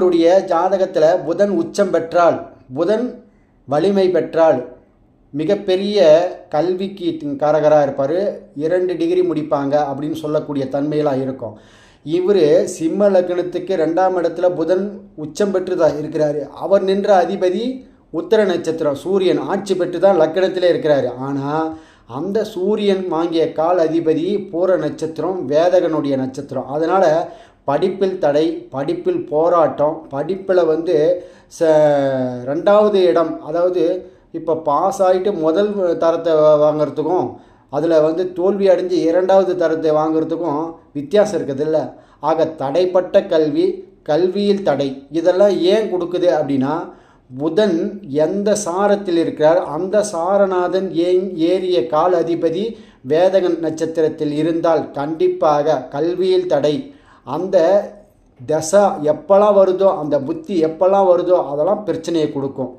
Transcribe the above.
அவருடைய ஜாதகத்தில் புதன் உச்சம் பெற்றால் புதன் வலிமை பெற்றால் மிகப்பெரிய கல்விக்கு காரகராக இருப்பார். இரண்டு டிகிரி முடிப்பாங்க அப்படின்னு சொல்லக்கூடிய தன்மையெல்லாம் இருக்கும். இவர் சிம்ம லக்னத்துக்கு ரெண்டாம் இடத்துல புதன் உச்சம் பெற்று தான் இருக்கிறாரு. அவர் நின்ற அதிபதி உத்தர நட்சத்திரம் சூரியன் ஆட்சி பெற்று தான் லக்கணத்திலே இருக்கிறாரு. ஆனால் அந்த சூரியன் வாங்கிய கால் அதிபதி பூர நட்சத்திரம் வேதகனுடைய நட்சத்திரம். அதனால் படிப்பில் தடை படிப்பில் போராட்டம் படிப்பில் வந்து ச ரெண்டாவது இடம் அதாவது இப்போ பாஸ் ஆகிட்டு முதல் தரத்தை வாங்கிறதுக்கும் அதில் வந்து தோல்வி அடைஞ்சு இரண்டாவது தரத்தை வாங்குறதுக்கும் வித்தியாசம் இருக்குதுல்ல. ஆக தடைப்பட்ட கல்வி கல்வியில் தடை. இதெல்லாம் ஏன் கொடுக்குது அப்படின்னா புதன் எந்த சாரத்தில் இருக்கிறார்? அந்த சாரநாதன் ஏன் ஏறிய கால் அதிபதி வேதகன் நட்சத்திரத்தில் இருந்தால் கண்டிப்பாக கல்வியில் தடை. அந்த தசா எப்போல்லாம் வருதோ அந்த புத்தி எப்போல்லாம் வருதோ அதெல்லாம் பிரச்சனையை கொடுக்கும்.